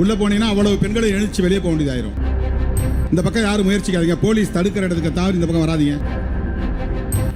உள்ள போனீங்கன்னா அவ்வளவு பெண்களை எழுச்சி வெளியே போக வேண்டியதாயிரும். இந்த பக்கம் யாரும் முயற்சிக்காதீங்க. போலீஸ் தடுக்கிற இடத்துக்கு தவிர இந்த பக்கம் வராதீங்க.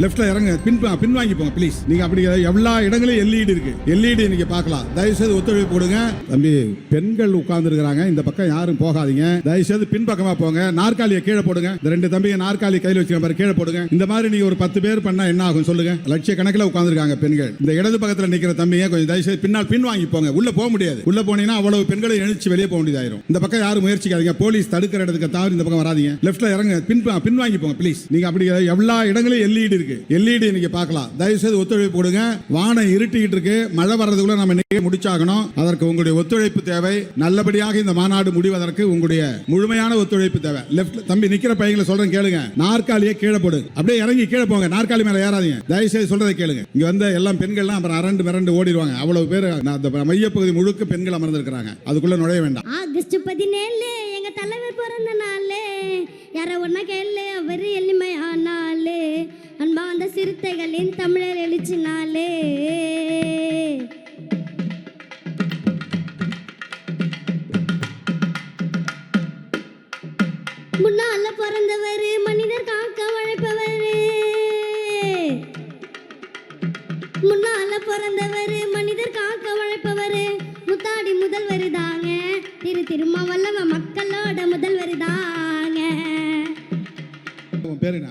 லெஃப்ட்ல இறங்க பின் பின்வாங்கி போங்க ப்ளீஸ் நீங்க அப்படி எல்லா இடங்களையும் எல்இடி இருக்கு. எல்இடி நீங்க பார்க்கலாம். தயவு செய்து ஒத்துழைப்பு கொடுங்க தம்பி பெண்கள் உட்கார்ந்து இந்த பக்கம் யாரும் போகாதீங்க. தயவு செய்து பின் பக்கமா போங்க. நாற்காலியை கீழே போடுங்க. இந்த ரெண்டு தம்பிங்க நாற்காலி கையில் வச்சுக்க பாரு கீழே போடுங்க. இந்த மாதிரி நீங்க ஒரு பத்து பேர் பண்ணா என்ன ஆகும் சொல்லுங்க. லட்ச கணக்கில் உட்கார்ந்துருக்காங்க பெண்கள். இந்த இடது பக்கத்துல நிக்கிற தம்பிங்க கொஞ்சம் தயவு செய்து பின்னால் பின்வாங்கி போங்க. உள்ள போக முடியாது. உள்ள போனீங்கன்னா அவ்வளவு பெண்களை எழுச்சி வெளியே போக வேண்டியதாயிரும். இந்த பக்கம் யாரும் முயற்சிக்காதீங்க. போலீஸ் தடுக்கிற இடத்துக்கு தவிர இந்த பக்கம் வராதீங்க. லெஃப்ட்ல இறங்க பின் பின்வாங்கி போங்க ப்ளீஸ் நீங்க அப்படி எல்லா இடங்களையும் எல்இடி இருக்கு. எல்இடி இன்னைக்கு பார்க்கலாம். தயவு செய்து ஒத்துழைப்பு கொடுங்க. வானம் இருட்டிக்கிட்டு இருக்கு. மழை வர்றதுக்குள்ள நம்ம இன்னைக்கு முடிச்சாகணும். அதற்கு உங்களுடைய ஒத்துழைப்பு தேவை. நல்லபடியாக இந்த மாநாடு முடிவதற்கு உங்களுடைய முழுமையான ஒத்துழைப்பு தேவை. லெஃப்ட் தம்பி நிக்கிற பையங்களை சொல்றேன் கேளுங்க. நாற்காலியே கீழே போடு. அப்படியே இறங்கி கீழே போங்க. நாற்காலி மேல ஏறாதீங்க. தயவு செய்து சொல்றதை கேளுங்க. இங்க வந்த எல்லாம் பெண்கள்லாம் அப்புறம் அரண்டு மிரண்டு ஓடிடுவாங்க. அவ்வளவு பேர் அந்த மையப்பகுதி முழுக்க பெண்கள் அமர்ந்திருக்கிறாங்க. அதுக்குள்ள நுழைய வேண்டாம். ஆகஸ்ட் பதினேழு எங்க தலைவர் பிறந்த நாள். யாரோ ஒன்னா கேளு. அவர் எளிமையானாலு அன்பா அந்த சிறுத்தைகளின் தமிழர் எழுச்சி முன்னால பிறந்தவர் மனிதர் காக்க உழைப்பவர் முன்னால பிறந்தவர் மனிதர் காக்க உழைப்பவர் முத்தாடி முதல்வர் தாங்க. திரு திருமாவல்லவ மக்களோட முதல்வர் தாங்க. உன் என்ன?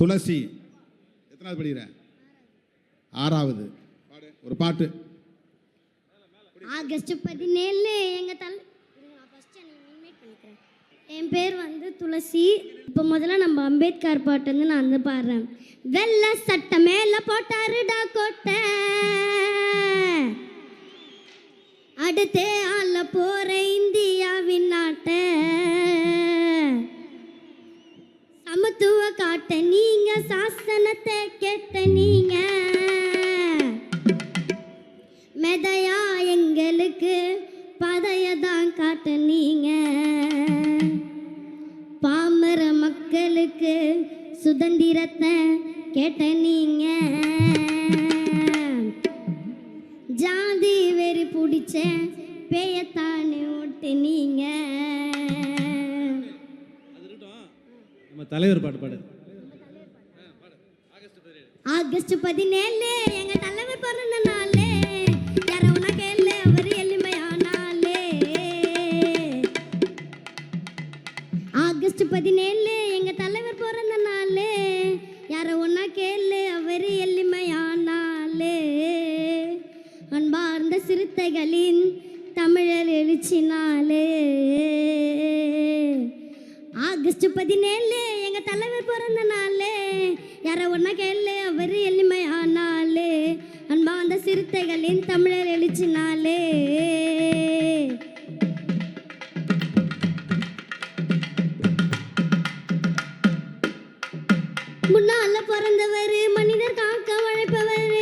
துளசி. எத்தனாவது படிக்கிற? ஆறாவது. ஒரு பாட்டு. ஆகஸ்ட் பதினேழு எங்க தல் என் பேர் வந்து துளசி. இப்போ முதல்ல நம்ம அம்பேத்கர் பாட்டு வந்து நான் வந்து பாடுறேன். வெள்ளை சட்டை மேல போட்டாருடா கோட்டை. அடுத்து ஆள போற இந்திய காட்ட நீங்க சாசனத்தை கேட்ட நீங்க. மெதையா எங்களுக்கு பதைய தான் காட்ட நீங்க. பாமர மக்களுக்கு சுதந்திரத்தை கேட்ட நீங்க. ஜாதி வெறி பிடிச்ச பேயத்தானே ஓட்டு நீங்க. நம்ம தலைவர் பாட்டு பாடு. ஆகஸ்ட் பதினேழு எங்க தலைவர் பிறந்த நாளே. யார உன அவர் எளிமையானாலே. ஆகஸ்ட் பதினேழு எங்க தலைவர் பிறந்த நாளே. யார ஒன்னா கேளு அவர் எளிமையானாலே. அன்பார்ந்த சிறுத்தைகளின் தமிழர் எழுச்சி நாளே ஆகஸ்ட் பதினேழு எங்க தலைவர் பிறந்த நாள். யார ஒன்னா கேளு அவர் எளிமையானாலு அன்பா அந்த சிறுத்தைகளின் தமிழர் எழுச்சினாலே முன்னால பிறந்தவர் மனிதர் காக்க உழைப்பவர்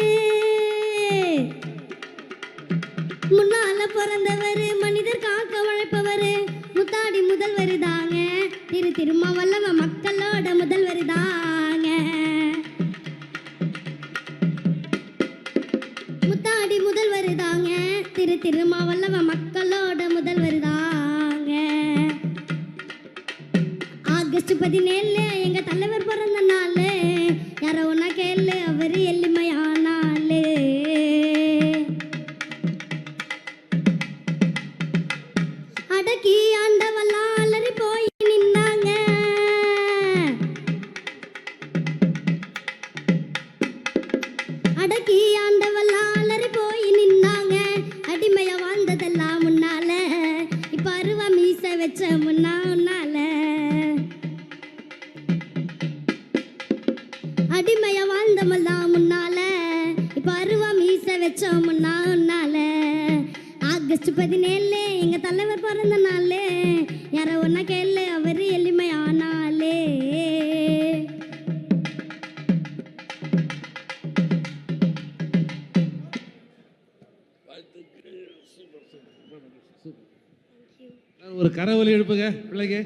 முன்னால பிறந்தவர் மனிதர் திருமாவல்லவ மக்களோட முதல்வர் தாங்க முத்தாடி முதல்வர் தாங்க திரு திருமாவல்லவ மக்களோட முதல்வர் தாங்க ஆகஸ்ட் பதினேழு எங்க தலைவர் பிறந்த நாள். யார ஒன்னா கேளு அவர் எல்லு அடக்கி ஆண்டவெல்லாம் அலறி போய் நின்னாங்க. அடிமையா வாழ்ந்ததெல்லாம் முன்னால இப்ப அருவா மீச வச்ச முன்னா உன்னால. அடிமையா வாழ்ந்தமெல்லாம் முன்னால இப்ப அருவா மீச வச்ச முன்னா உன்னால. ஆகஸ்ட் பதினேழு எங்க தலைவர் பிறந்த நாள். யாரோ ஒன்னா கேளு ஒரு கரவொலி எழுப்புங்க பிள்ளைங்க.